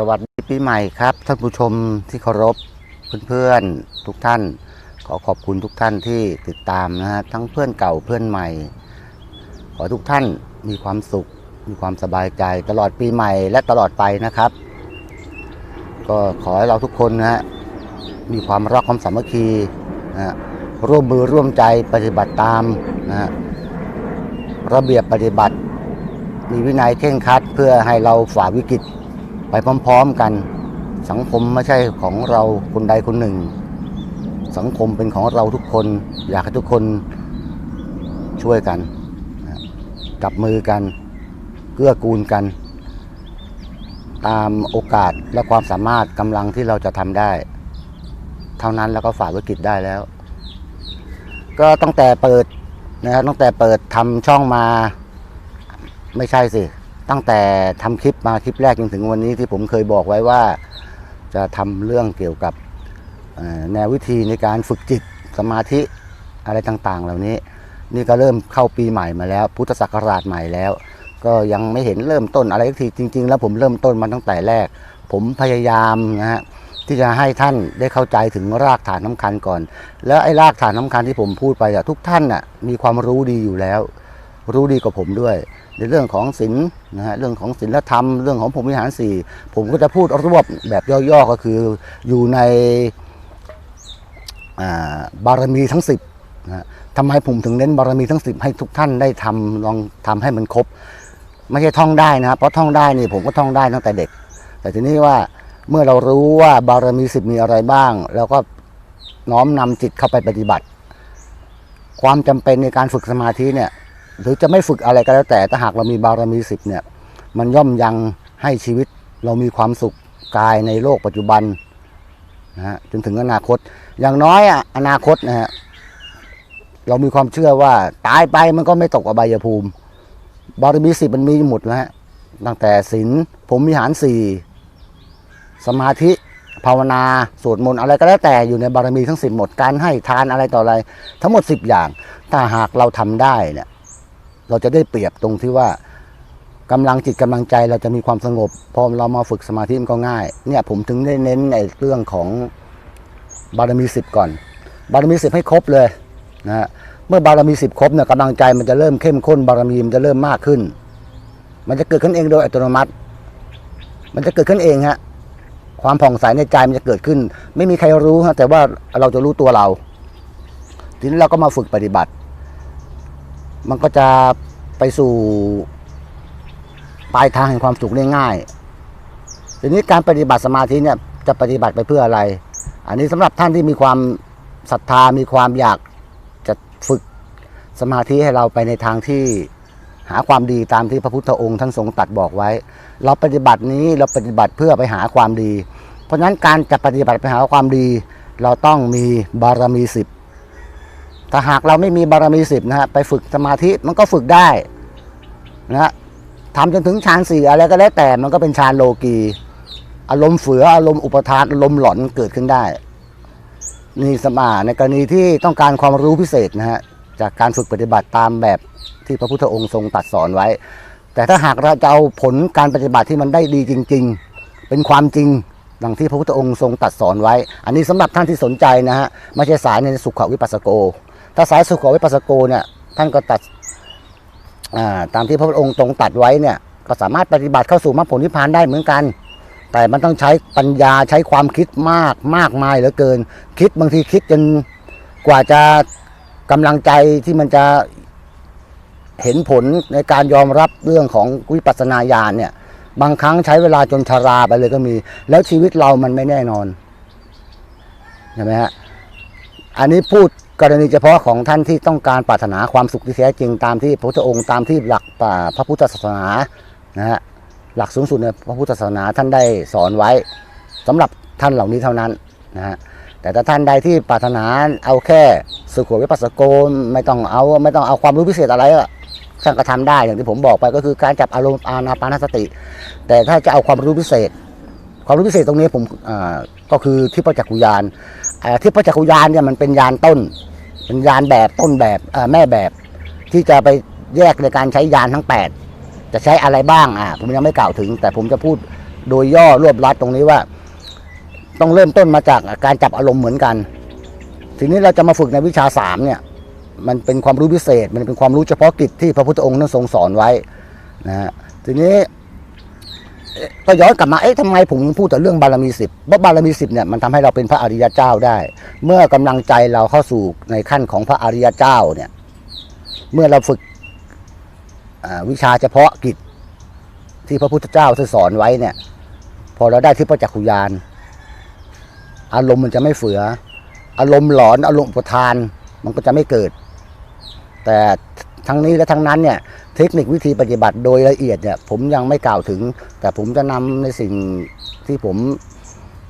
สวัสดีปีใหม่ครับ ท่านผู้ชมที่เคารพเพื่อนๆทุกท่าน ขอขอบคุณทุกท่านที่ติดตามนะฮะทั้งเพื่อนเก่าเพื่อนใหม่ ขอทุกท่านมีความสุข มีความสบายใจตลอดปีใหม่และตลอดไปนะครับ ก็ขอให้เราทุกคนนะฮะมีความรักความสามัคคีนะฮะร่วมมือร่วมใจปฏิบัติตามนะฮะระเบียบปฏิบัติ มีวินัยเคร่งครัดเพื่อให้เราฝ่าวิกฤต ไปพร้อมๆกัน สังคมไม่ใช่ของเราคนใดคนหนึ่ง สังคมเป็นของเราทุกคน อยากให้ทุกคนช่วยกันจับมือกันเกื้อกูลกัน ตามโอกาสและความสามารถกำลังที่เราจะทำได้ เท่านั้นแล้วก็ฝ่าวิกฤตได้แล้ว ก็ตั้งแต่เปิดนะครับตั้งแต่เปิดทำช่องมา ไม่ใช่สิ ตั้งแต่ทำคลิปมาคลิปแรกจนถึงวันนี้ที่ผมเคยบอกไว้ว่า จะทำเรื่องเกี่ยวกับแนววิธีในการฝึกจิตสมาธิอะไรต่างๆ เหล่านี้ นี่ก็เริ่มเข้าปีใหม่มาแล้ว พุทธศักราชใหม่แล้ว ก็ยังไม่เห็นเริ่มต้นอะไรทีจริง ๆ แล้วผมเริ่มต้นมาตั้งแต่แรก ผมพยายามนะฮะที่จะให้ท่านได้เข้าใจถึงรากฐานสำคัญก่อน แล้วไอ้รากฐานสำคัญที่ผมพูดไปอะทุกท่านน่ะมีความรู้ดีอยู่แล้ว รู้ดีกว่าผมด้วย ในเรื่องของศีลนะฮะเรื่องของศีลธรรม เรื่องของผมวิหารสี่ผมก็จะพูดรวบแบบย่อๆก็คืออยู่ในบารมีทั้ง 10นะฮะทำไมผมถึงเน้นบารมีทั้ง 10 ให้ทุกท่านได้ทำลองทำให้มันครบ ไม่ใช่ท่องได้นะเพราะท่องได้นี่ผมก็ท่องได้ตั้งแต่เด็ก แต่ทีนี้ว่าเมื่อเรารู้ว่าบารมีสิบมีอะไรบ้างแล้วก็น้อมนำจิตเข้าไปปฏิบัติ ความจำเป็นในการฝึกสมาธิเนี่ย หรือจะไม่ฝึกอะไรก็แล้วแต่ถ้าหากเรามีบารมีสิบเนี่ย มันย่อมยังให้ชีวิตเรามีความสุขกายในโลกปัจจุบันนะฮะจนถึงอนาคต อย่างน้อยอะอนาคตนะฮะเรามีความเชื่อว่าตายไปมันก็ไม่ตกอบายภูมิ บารมีสิบมันมีหมดแล้วฮะตั้งแต่ศีลผมมีหารสี่สมาธิภาวนาสวดมนต์อะไรก็แล้วแต่อยู่ในบารมีทั้งสิบหมดการให้ทานอะไรต่ออะไร ทั้งหมดสิบอย่าง ถ้าหากเราทำได้เนี่ย เราจะได้เปรียบตรงที่ว่ากำลังจิตกำลังใจเราจะมีความสงบ พอเรามาฝึกสมาธิมันก็ง่าย เนี่ยผมถึงได้เน้นในเรื่องของบารมีสิบก่อน บารมีสิบให้ครบเลยนะฮะเมื่อบารมีสิบครบเนี่ยกำลังใจมันจะเริ่มเข้มข้นบารมีมันจะเริ่มมากขึ้น มันจะเกิดขึ้นเองโดยอัตโนมัติ มันจะเกิดขึ้นเองฮะความผ่องใสในใจมันจะเกิดขึ้น ไม่มีใครรู้ฮะแต่ว่าเราจะรู้ตัวเรา ทีนี้เราก็มาฝึกปฏิบัติ มันก็จะไปสู่ปลายทางแห่งความสุขได้ง่ายทีนี้การปฏิบัติสมาธิเนี่ยจะปฏิบัติไปเพื่ออะไร อันนี้สำหรับท่านที่มีความศรัทธามีความอยากจะฝึกสมาธิให้เราไปในทางที่หาความดีตามที่พระพุทธองค์ท่านทรงตรัสบอกไว้ เราปฏิบัตินี้เราปฏิบัติเพื่อไปหาความดี เพราะฉะนั้นการจะปฏิบัติไปหาความดี เราต้องมีบารมีสิบ ถ้าหากเราไม่มีบารมีสิบนะฮะไปฝึกสมาธิมันก็ฝึกได้นะฮะทำจนถึงฌานสี่อะไรก็แล้วแต่มันก็เป็นฌานโลกีอารมณ์เฟืออารมณ์อุปทานอารมณ์หลอนเกิดขึ้นได้นี่สมาในกรณีที่ต้องการความรู้พิเศษนะฮะจากการฝึกปฏิบัติตามแบบที่พระพุทธองค์ทรงตัดสอนไว้ แต่ถ้าหากเราจะเอาผลการปฏิบัติที่มันได้ดีจริง ๆ เป็นความจริงดังที่พระพุทธองค์ทรงตัดสอนไว้ อันนี้สำหรับท่านที่สนใจนะฮะไม่ใช่สายในสุขวิปัสสโก ถ้าสายสุขวิปัสสโกเนี่ยท่านก็ตัดาตามที่พระองค์ทรงตัดไว้เนี่ยก็สามารถปฏิบัติเข้าสู่มรรคผลนิพพานได้เหมือนกัน แต่มันต้องใช้ปัญญาใช้ความคิดมากมากมายเหลือเกิน คิดบางทีคิดจนกว่าจะกำลังใจที่มันจะเห็นผลในการยอมรับเรื่องของวิปัสสนาญาณเนี่ยบางครั้งใช้เวลาจนชาราไปเลยก็มี แล้วชีวิตเรามันไม่แน่นอนใช่ไหมฮะอันนี้พูด กรณีเฉพาะของท่านที่ต้องการปรารถนาความสุขที่แท้จริงตามที่พระพุทธองค์ตามที่หลักพระพุทธศาสนานะฮะหลักสูงสุดในพระพุทธศาสนาท่านได้สอนไว้สำหรับท่านเหล่านี้เท่านั้นนะฮะแต่ถ้าท่านใดที่ปรารถนาเอาแค่สุขวิปัสสโกไม่ต้องเอาไม่ต้องเอาความรู้พิเศษอะไรอะท่านก็ทำได้อย่างที่ผมบอกไปก็คือการจับอารมณ์อานาปานสติ แต่ถ้าจะเอาความรู้พิเศษ ความรู้พิเศษตรงนี้ผมก็คือที่พระจักขุยาน ที่พระจักขุยานเนี่ยมันเป็นยานต้น เป็นยานแบบต้นแบบแม่แบบ ที่จะไปแยกในการใช้ยานทั้ง 8 จะใช้อะไรบ้างอ่าผมยังไม่กล่าวถึง แต่ผมจะพูดโดยย่อรวบรัดตรงนี้ว่า ต้องเริ่มต้นมาจากการจับอารมณ์เหมือนกัน ทีนี้เราจะมาฝึกในวิชาสามเนี่ยมันเป็นความรู้พิเศษ มันเป็นความรู้เฉพาะกิจที่พระพุทธองค์นั้นทรงสอนไว้นะฮะทีนี้ ก็ย้อนกลับมาเอ๊ะทำไมผมถึงพูดแต่เรื่องบารมีสิบเพราะบารมีสิบเนี่ยมันทำให้เราเป็นพระอริยเจ้าได้ เมื่อกำลังใจเราเข้าสู่ในขั้นของพระอริยเจ้าเนี่ย เมื่อเราฝึกวิชาเฉพาะกิจที่พระพุทธเจ้าทสอนไว้เนี่ย พอเราได้ที่พระจักขุยานอารมณ์มันจะไม่เฟือ อารมณ์หลอนอารมณ์อุปทานมันก็จะไม่เกิด แต่ ทั้งนี้และทั้งนั้นเนี่ยเทคนิควิธีปฏิบัติโดยละเอียดเนี่ยผมยังไม่กล่าวถึง แต่ผมจะนำในสิ่งที่ผม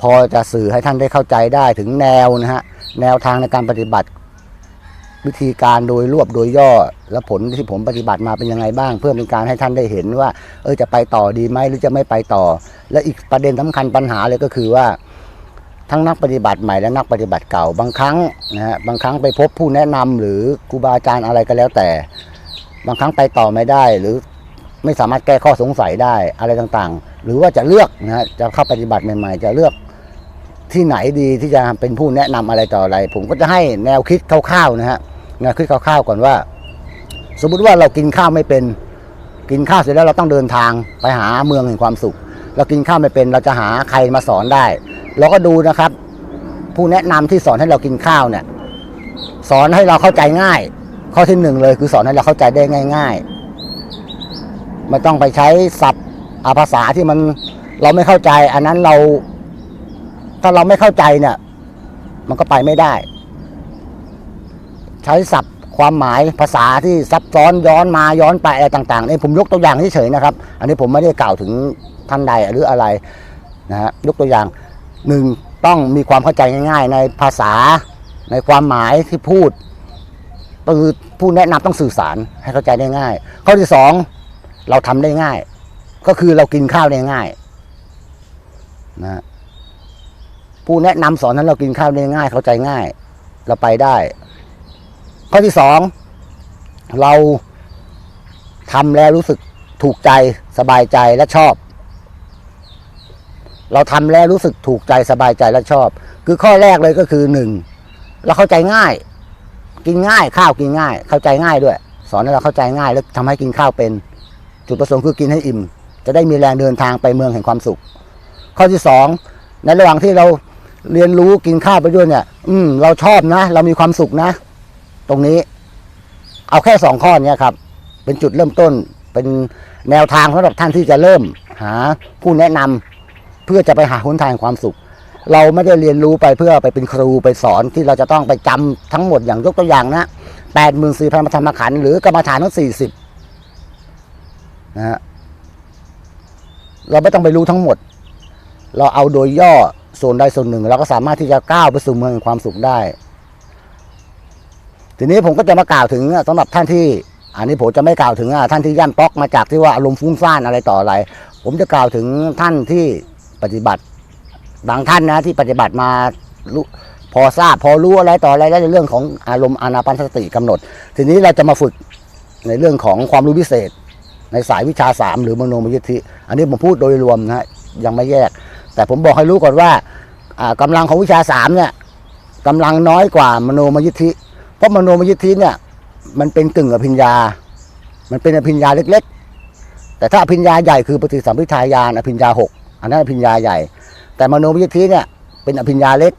พอจะสื่อให้ท่านได้เข้าใจได้ถึงแนวนะฮะแนวทางในการปฏิบัติ วิธีการโดยรวบโดยย่อ และผลที่ผมปฏิบัติมาเป็นยังไงบ้าง เพื่อเป็นการให้ท่านได้เห็นว่า เออจะไปต่อดีไหมหรือจะไม่ไปต่อ และอีกประเด็นสำคัญปัญหาเลยก็คือว่า ทั้งนักปฏิบัติใหม่และนักปฏิบัติเก่าบางครั้งนะฮะบางครั้งไปพบผู้แนะนำหรือครูบาอาจารย์อะไรก็แล้วแต่ บางครั้งไปต่อไม่ได้ หรือไม่สามารถแก้ข้อสงสัยได้อะไรต่างๆ หรือว่าจะเลือกนะฮะจะเข้าปฏิบัติใหม่ ๆ จะเลือกที่ไหนดีที่จะเป็นผู้แนะนำอะไรต่ออะไร ผมก็จะให้แนวคิดคร่าวๆนะฮะแนวคิดคร่าวๆก่อนว่า สมมุติว่าเรากินข้าวไม่เป็น กินข้าวเสร็จแล้วเราต้องเดินทางไปหาเมืองแห่งความสุข เรากินข้าวไม่เป็นเราจะหาใครมาสอนได้ เราก็ดูนะครับ ผู้แนะนำที่สอนให้เรากินข้าวเนี่ย สอนให้เราเข้าใจง่าย ข้อที่หนึ่งเลยคือสอนให้เราเข้าใจได้ง่าย ๆ ไม่ต้องไปใช้ศัพท์อาภาษาที่มันเราไม่เข้าใจ อันนั้นเรา ถ้าเราไม่เข้าใจเนี่ย มันก็ไปไม่ได้ ใช้ศัพท์ความหมายภาษาที่ซับซ้อนย้อนมาย้อนไปอะไรต่างๆนี่ผมยกตัวอย่างเฉยๆนะครับ อันนี้ผมไม่ได้กล่าวถึงท่านใดหรืออะไรนะฮะยกตัวอย่าง หนึ่งต้องมีความเข้าใจง่ายๆ ในภาษา ในความหมายที่พูดคือผู้แนะนำต้องสื่อสารให้เข้าใจได้ง่าย ข้อที่สองเราทำได้ง่าย ก็คือเรากินข้าวได้ง่ายนะฮะผู้แนะนำสอนนั้นเรากินข้าวได้ง่าย เข้าใจง่าย เราไปได้ ข้อที่สองเราทำแล้วรู้สึกถูกใจสบายใจและชอบ เราทำแล้วรู้สึกถูกใจสบายใจและชอบ คือข้อแรกเลยก็คือหนึ่งเราเข้าใจง่าย กินง่ายข้าวกินง่าย เข้าใจง่ายด้วย สอนให้เราเข้าใจง่ายแล้วทำให้กินข้าวเป็น จุดประสงค์คือกินให้อิ่ม จะได้มีแรงเดินทางไปเมืองแห่งความสุข ข้อที่สองในระหว่างที่เราเรียนรู้กินข้าวไปด้วยเนี่ย อืม เราชอบนะ เรามีความสุขนะ ตรงนี้ เอาแค่สองข้อเนี้ยครับ เป็นจุดเริ่มต้น เป็นแนวทางสำหรับท่านที่จะเริ่ม หาผู้แนะนำ เพื่อจะไปหาหนทางความสุข เราไม่ได้เรียนรู้ไปเพื่อไปเป็นครูไปสอนที่เราจะต้องไปจำทั้งหมดอย่างยกตัวอย่างนะแปดหมื่นสี่พันธรรมขันธ์หรือกรรมฐานทั้งสี่สิบนะฮะเราไม่ต้องไปรู้ทั้งหมด เราเอาโดยย่อส่วนใดส่วนหนึ่ง เราก็สามารถที่จะก้าวไปสู่เมืองความสุขได้ ทีนี้ผมก็จะมากล่าวถึงสำหรับท่านที่ อันนี้ผมจะไม่กล่าวถึงท่านที่ย่ำป๊อกมาจากที่ว่าอารมณ์ฟุ้งซ่านอะไรต่ออะไร ผมจะกล่าวถึงท่านที่ ปฏิบัติ บางท่านนะที่ปฏิบัติมาพอทราบพอรู้อะไรต่ออะไรแล้วในเรื่องของอารมณ์อานาปานสติกำหนด ทีนี้เราจะมาฝึกในเรื่องของความรู้พิเศษ ในสายวิชาสามหรือมโนมยิทธิ อันนี้ผมพูดโดยรวมนะยังไม่แยก แต่ผมบอกให้รู้ก่อนว่าอ่ากำลังของวิชาสามเนี่ยกำลังน้อยกว่ามโนมยิทธิ เพราะมโนมยิทธิเนี่ยมันเป็นกึ่งอภิญญา มันเป็นอภิญญาเล็ก ๆ แต่ถ้าอภิญญาใหญ่คือปฏิสัมพิทายานอภิญญาหก อันนั้นอภิญญาใหญ่ แต่มโนมยิทธิเนี่ยเป็นอภิญญาเล็ก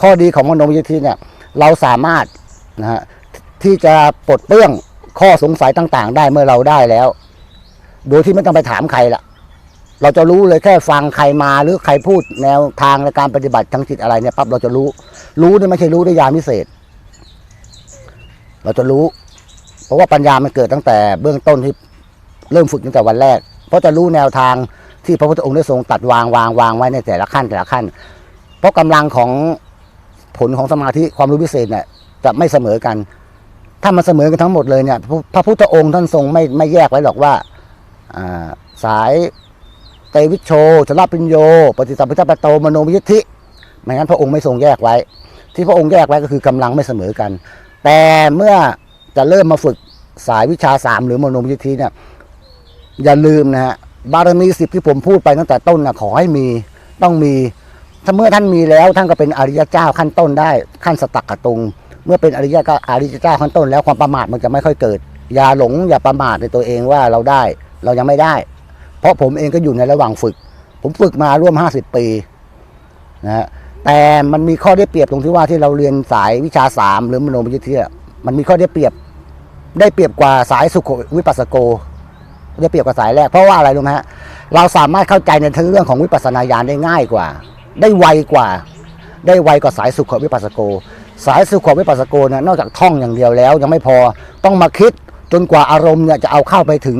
ข้อดีของมโนมยิทธิเนี่ยเราสามารถนะฮะที่จะปลดเปลื้องข้อสงสัยต่างๆ ได้เมื่อเราได้แล้ว โดยที่ไม่ต้องไปถามใครละเราจะรู้เลยแค่ฟังใครมาหรือใครพูดแนวทางในการปฏิบัติทางจิตอะไรเนี่ยปั๊บเราจะรู้ รู้นี่ไม่ใช่รู้ด้วยยาพิเศษ เราจะรู้ เพราะว่าปัญญามันเกิดตั้งแต่เบื้องต้นที่เริ่มฝึกตั้งแต่วันแรก เพราะจะรู้แนวทาง ที่พระพุทธองค์ได้ทรงตัดวางวางวางไว้ในแต่ละขั้นแต่ละขั้น เพราะกำลังของผลของสมาธิความรู้พิเศษเนี่ยจะไม่เสมอกัน ถ้ามันเสมอกันทั้งหมดเลยเนี่ยพระพุทธองค์ท่านทรงไม่ไม่แยกไว้หรอกว่าสายเตวิชโชชลปิญโย ปฏิสัมพิทาปโตมโนมยิทธิไม่งั้นพระองค์ไม่ทรงแยกไว้ ที่พระองค์แยกไว้ก็คือกำลังไม่เสมอกัน แต่เมื่อจะเริ่มมาฝึกสายวิชาสามหรือมโนมยิทธิเนี่ยอย่าลืมนะฮะ บารมีสิบที่ผมพูดไปตั้งแต่ต้นนะขอให้มีต้องมี ถ้าเมื่อท่านมีแล้วท่านก็เป็นอริยเจ้าขั้นต้นได้ขั้นสตักกะตุง เมื่อเป็นอริยก็อริยเจ้าขั้นต้น แล้วความประมาทมันจะไม่ค่อยเกิด อย่าหลงอย่าประมาทในตัวเองว่าเราได้เรายังไม่ได้ เพราะผมเองก็อยู่ในระหว่างฝึก ผมฝึกมาร่วม 50 ปีนะฮะแต่มันมีข้อได้เปรียบตรงที่ว่าที่เราเรียนสายวิชาสามหรือมโนมยิทธิอะมันมีข้อได้เปรียบได้เปรียบกว่าสายสุขวิปัสสโก ได้เปรียบกว่าสายแรก เพราะว่าอะไรรู้ไหมฮะเราสามารถเข้าใจในทั้งเรื่องของวิปัสสนาญาณได้ง่ายกว่า ได้ไวกว่า ได้ไวกว่าสายสุขวิปัสสโก สายสุขวิปัสสโกเนี่ยนอกจากท่องอย่างเดียวแล้ว ยังไม่พอต้องมาคิดจนกว่าอารมณ์เนี่ยจะเอาเข้าไปถึง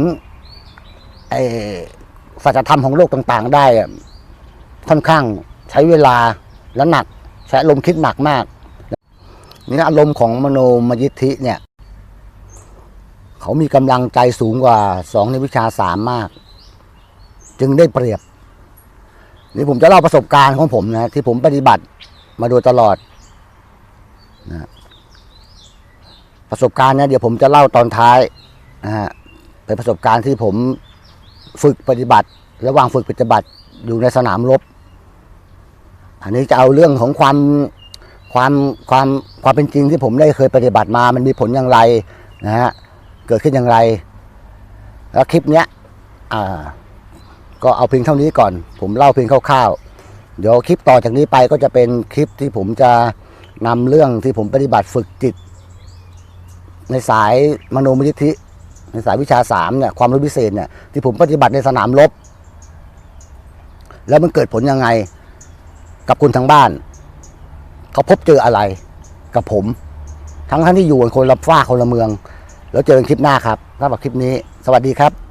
ไอ้สัจธรรมของโลกต่างๆ ได้อะค่อนข้างใช้เวลาและหนักใช้อารมคิดหนักมากนี่อารมณ์ของมโนมยิทธิเนี่ย เขามีกำลังใจสูงกว่าสองในวิชาสามมาก จึงได้เปรียบ นี่ผมจะเล่าประสบการณ์ของผมนะ ที่ผมปฏิบัติมาโดยตลอดนะประสบการณ์นี่ยเดี๋ยวผมจะเล่าตอนท้ายนะฮะเป็นประสบการณ์ที่ผมฝึกปฏิบัติ ระหว่างฝึกปฏิบัติอยู่ในสนามรบ อันนี้จะเอาเรื่องของความความความความเป็นจริงที่ผมได้เคยปฏิบัติมา มันมีผลอย่างไรนะฮะ เกิดขึ้นอย่างไร แล้วคลิปเนี้ยก็เอาเพียงเท่านี้ก่อน ผมเล่าเพียงคร่าวๆ เดี๋ยวคลิปต่อจากนี้ไปก็จะเป็นคลิปที่ผมจะนำเรื่องที่ผมปฏิบัติฝึกจิต ในสายมโนมยิทธิ ในสายวิชาสามเนี่ยความรู้พิเศษเนี่ยที่ผมปฏิบัติในสนามรบ แล้วมันเกิดผลยังไงกับคุณทางบ้าน เขาพบเจออะไรกับผม ทั้งทั้งที่อยู่คนละฝ้าคนละเมือง แล้วเจอกันคลิปหน้าครับสำหรับคลิปนี้ สวัสดีครับ